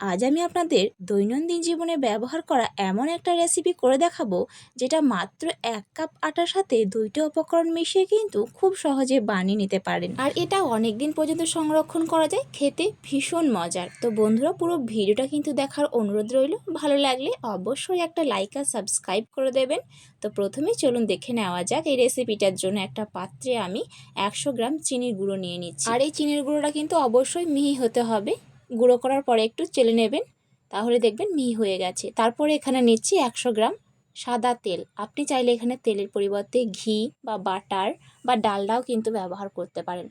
আজ আমি আপনাদের দৈনন্দিন জীবনে ব্যবহার করা এমন একটা রেসিপি করে দেখাবো, যেটা মাত্র এক কাপ আটার সাথে দুইটা উপকরণ মিশিয়ে কিন্তু খুব সহজে বানিয়ে নিতে পারেন। আর এটা অনেক দিন পর্যন্ত সংরক্ষণ করা যায়, খেতে ভীষণ মজার। তো বন্ধুরা, পুরো ভিডিওটা কিন্তু দেখার অনুরোধ রইল। ভালো লাগলে অবশ্যই একটা লাইক আর সাবস্ক্রাইব করে দেবেন। তো প্রথমে চলুন দেখে নেওয়া যাক এই রেসিপিটার জন্য একটা পাত্রে আমি একশো গ্রাম চিনির গুঁড়ো নিয়ে নিচ্ছি। আর এই চিনির গুঁড়োটা কিন্তু অবশ্যই মিহি হতে হবে। গুঁড়ো করার পরে একটু চেলে নেবেন, তাহলে দেখবেন মিহি হয়ে গেছে। তারপরে এখানে নিচ্ছি একশো গ্রাম সাদা তেল। আপনি চাইলে এখানে তেলের পরিবর্তে ঘি বা বাটার বা ডালডাও কিন্তু ব্যবহার করতে পারেন।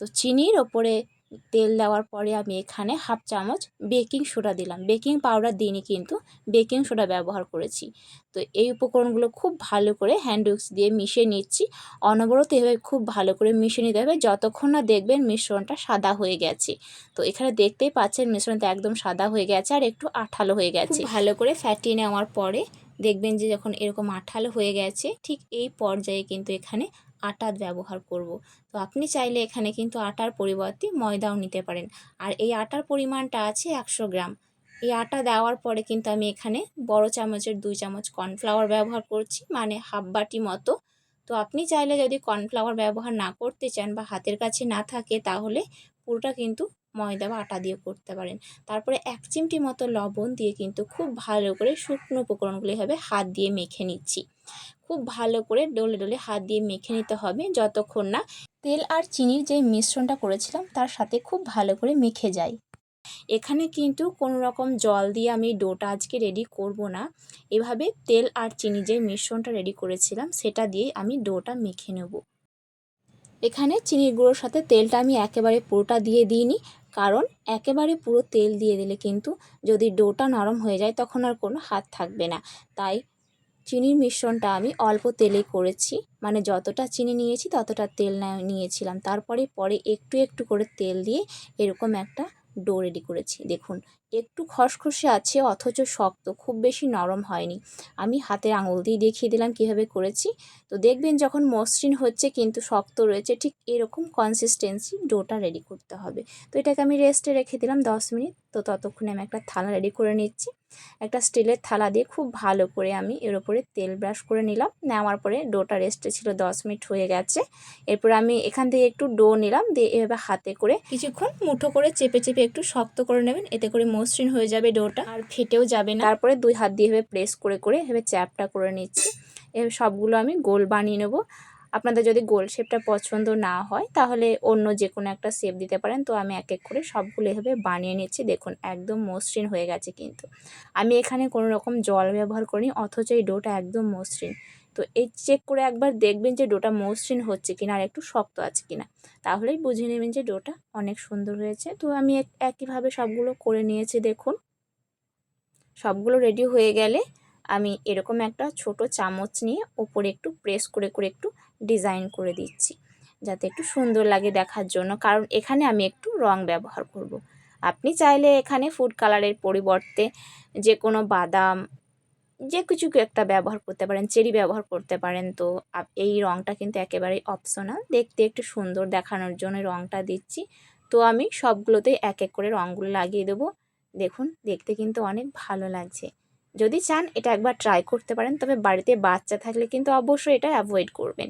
তো চিনির ওপরে তেল দেওয়ার পরে আমি এখানে হাফ চামচ বেকিং সোডা দিলাম। বেকিং পাউডার দিইনি কিন্তু বেকিং সোডা ব্যবহার করেছি। তো এই উপকরণগুলো খুব ভালো করে হ্যান্ড উইক্স দিয়ে মিশিয়ে নিচ্ছি। অনবরত এভাবে খুব ভালো করে মিশিয়ে নিতে হবে। যতক্ষণ না দেখবেন মিশ্রণটা সাদা হয়ে গেছে। তো এখানে দেখতেই পাচ্ছেন মিশ্রণটা একদম সাদা হয়ে গেছে আর একটু আঠালো হয়ে গেছে। ভালো করে ফ্যাটিয়ে নেওয়ার পরে দেখবেন যে যখন এরকম আঠালো হয়ে গেছে, ঠিক এই পর্যায়ে কিন্তু এখানে আটা ব্যবহার করব। তো আপনি চাইলে এখানে কিন্তু আটার পরিবর্তে ময়দাও নিতে পারেন। আর এই আটার পরিমাণটা আছে একশো গ্রাম। এই আটা দেওয়ার পরে কিন্তু আমি এখানে বড় চামচের দুই চামচ কর্নফ্লাওয়ার ব্যবহার করছি মানে হাফ বাটি মতো। তো আপনি চাইলে যদি কর্নফ্লাওয়ার ব্যবহার না করতে চান বা হাতের কাছে না থাকে, তাহলে পুরোটা কিন্তু ময়দা বা আটা দিয়ে করতে পারেন। তারপরে এক চিমটি মতো লবণ দিয়ে কিন্তু খুব ভালো করে শুকনো উপকরণগুলি এভাবে হাত দিয়ে মেখে নিচ্ছি। খুব ভালো করে ডলে ডলে হাত দিয়ে মেখে নিতে হবে যতক্ষণ না তেল আর চিনির যে মিশ্রণটা করেছিলাম তার সাথে খুব ভালো করে মেখে যায়। এখানে কিন্তু কোনো রকম জল দিয়ে আমি ডোটা আজকে রেডি করব না। এভাবে তেল আর চিনি যে মিশ্রণটা রেডি করেছিলাম সেটা দিয়ে আমি ডোটা মেখে নেব। এখানে চিনির গুঁড়োর সাথে তেলটা আমি একেবারে পুরোটা দিয়ে দিইনি। কারণ একেবারে পুরো তেল দিয়ে দিলে কিন্তু যদি ডোটা নরম হয়ে যায় তখন আর কোনো হাত থাকবে না। তাই চিনির মিশ্রণটা আমি অল্প তেলে করেছি। মানে যতটা চিনি নিয়েছি ততটা তেল নিয়েছিলাম। তারপরে পরে একটু একটু করে তেল দিয়ে এরকম একটা ডো রেডি করেছি। দেখুন, একটু খসখসে আছে, অথচ শক্ত, খুব বেশি নরম হয়নি। আমি হাতের আঙুল দিয়ে দেখিয়ে দিলাম কীভাবে করেছি। তো দেখবেন যখন মসৃণ হচ্ছে কিন্তু শক্ত রয়েছে, ঠিক এরকম কনসিস্টেন্সি ডোটা রেডি করতে হবে। তো এটাকে আমি রেস্টে রেখে দিলাম দশ মিনিট। তো ততক্ষণে আমি একটা থালা রেডি করে নিচ্ছি। একটা স্টিলের থালা দিয়ে খুব ভালো করে আমি এর ওপরে তেল ব্রাশ করে নিলাম। নেওয়ার পরে ডোটা রেস্টে ছিল দশ মিনিট হয়ে গেছে। এরপর আমি এখান থেকে একটু ডো নিলাম, দিয়ে এভাবে হাতে করে কিছুক্ষণ মুঠো করে চেপে চেপে একটু শক্ত করে নেবেন, এতে করে মসৃণ হয়ে যাবে ডোটা আর ফেটেও যাবে না। তারপরে দুই হাত দিয়ে এভাবে প্রেস করে করে এভাবে চ্যাপটা করে নিচ্ছি। এভাবে সবগুলো আমি গোল বানিয়ে নেব। আপনাদের যদি গোল শেপটা পছন্দ না হয়, তাহলে অন্য যে কোনো একটা শেপ দিতে পারেন। তো আমি এক এক করে সবগুলো এভাবে বানিয়ে নিচ্ছি। দেখুন, একদম মসৃণ হয়ে গেছে কিন্তু। আমি এখানে কোনো রকম জল ব্যবহার করিনি, অথচ এই ডোটা একদম মসৃণ। তো এই চেক করে একবার দেখবেন যে ডোটা মসৃণ হচ্ছে কিনা আর একটু শক্ত আছে কিনা। তাহলেই বুঝে নেবেন যে ডোটা অনেক সুন্দর হয়েছে। তো আমি একইভাবে সবগুলো করে নিয়েছি দেখুন। সবগুলো রেডি হয়ে গেলে আমি এরকম একটা ছোট চামচ নিয়ে ওপরে একটু প্রেস করে করে একটু ডিজাইন করে দিচ্ছি। যাতে একটু সুন্দর লাগে দেখার জন্য। কারণ এখানে আমি একটু রং ব্যবহার করব। আপনি চাইলে এখানে ফুড কালারের পরিবর্তে যে কোনো বাদাম যে কিছু একটা ব্যবহার করতে পারেন, চেরি ব্যবহার করতে পারেন, তো এই রঙটা কিন্তু একেবারেই অপশনাল দেখতে একটু সুন্দর দেখানোর জন্য রঙটা দিচ্ছি। তো আমি সবগুলোতেই এক এক করে রঙগুলো লাগিয়ে দেবো। দেখুন, দেখতে কিন্তু অনেক ভালো লাগছে। যদি চান এটা একবার ট্রাই করতে পারেন, তবে বাড়িতে বাচ্চা থাকলে কিন্তু অবশ্যই এটা অ্যাভয়েড করবেন।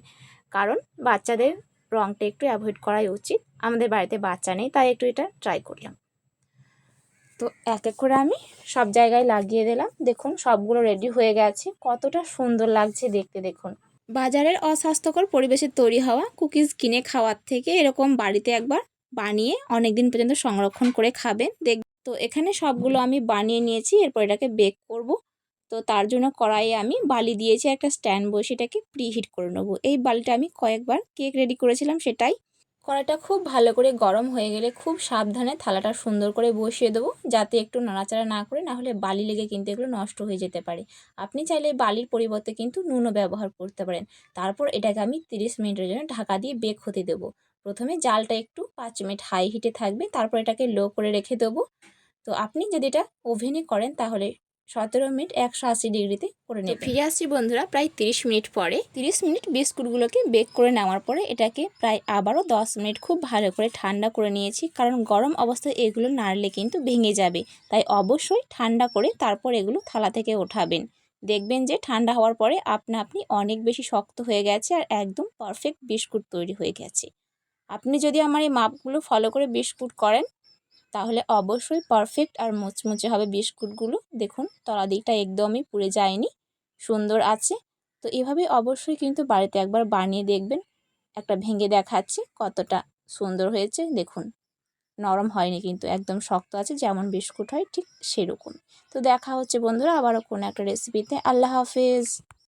কারণ বাচ্চাদের রঙটা একটু অ্যাভয়েড করাই উচিত। আমাদের বাড়িতে বাচ্চা নেই, তাই একটু এটা ট্রাই করলাম। তো এক এক করে আমি সব জায়গায় লাগিয়ে দিলাম। দেখুন, সবগুলো রেডি হয়ে গেছে। কতটা সুন্দর লাগছে দেখতে, দেখুন। বাজারের অস্বাস্থ্যকর পরিবেশে তৈরি হওয়া কুকিজ কিনে খাওয়ার থেকে এরকম বাড়িতে একবার বানিয়ে অনেক দিন পর্যন্ত সংরক্ষণ করে খাবেন। দেখ, তো এখানে সবগুলো আমি বানিয়ে নিয়েছি, এরপর এটাকে বেক করব। তো তার জন্য কড়াইয়ে আমি বালি দিয়েছি একটা স্ট্যান্ড বসে এটাকে প্রিহিট করে নেব। এই বালিটা আমি কয়েকবার কেক রেডি করেছিলাম সেটাই কড়াইটা খুব ভালো করে গরম হয়ে গেলে খুব সাবধানে থালাটা সুন্দর করে বসিয়ে দেবো, যাতে একটু নাড়াচাড়া না করে না হলে বালি লেগে কিন্তু এগুলো নষ্ট হয়ে যেতে পারে। আপনি চাইলে বালির পরিবর্তে কিন্তু নুনও ব্যবহার করতে পারেন। তারপর এটাকে আমি তিরিশ মিনিটের জন্য ঢাকা দিয়ে বেক হতে দেবো। প্রথমে জালটা একটু পাঁচ মিনিট হাই হিটে থাকবে, তারপর এটাকে লো করে রেখে দেবো। তো আপনি যদি এটা ওভেনে করেন তাহলে সতেরো মিনিট একশো আশি ডিগ্রিতে করে নেব ফিরে আসছি বন্ধুরা প্রায় তিরিশ মিনিট পরে। তিরিশ মিনিট বিস্কুটগুলোকে বেক করে নেওয়ার পরে এটাকে প্রায় আবারও দশ মিনিট খুব ভালো করে ঠান্ডা করে নিয়েছি কারণ গরম অবস্থায় এগুলো নাড়লে কিন্তু ভেঙে যাবে। তাই অবশ্যই ঠান্ডা করে তারপর এগুলো থালা থেকে ওঠাবেন। দেখবেন যে ঠান্ডা হওয়ার পরে আপনা আপনি অনেক বেশি শক্ত হয়ে গেছে আর একদম পারফেক্ট বিস্কুট তৈরি হয়ে গেছে। আপনি যদি আমার এই মাপগুলো ফলো করে বিস্কুট করেন তাহলে অবশ্যই পারফেক্ট আর মুচমুচে হবে বিস্কুটগুলো। দেখুন তলা দিকটা একদমই পুড়ে যায়নি, সুন্দর আছে। তো এভাবে অবশ্যই কিন্তু বাড়িতে একবার বানিয়ে দেখবেন। একটা ভেঙে দেখাচ্ছি কতটা সুন্দর হয়েছে, দেখুন। নরম হয়নি কিন্তু, একদম শক্ত আছে, যেমন বিস্কুট হয় ঠিক সেরকম। তো দেখা হচ্ছে বন্ধুরা আবারও কোনো একটা রেসিপিতে আল্লাহ হাফেজ।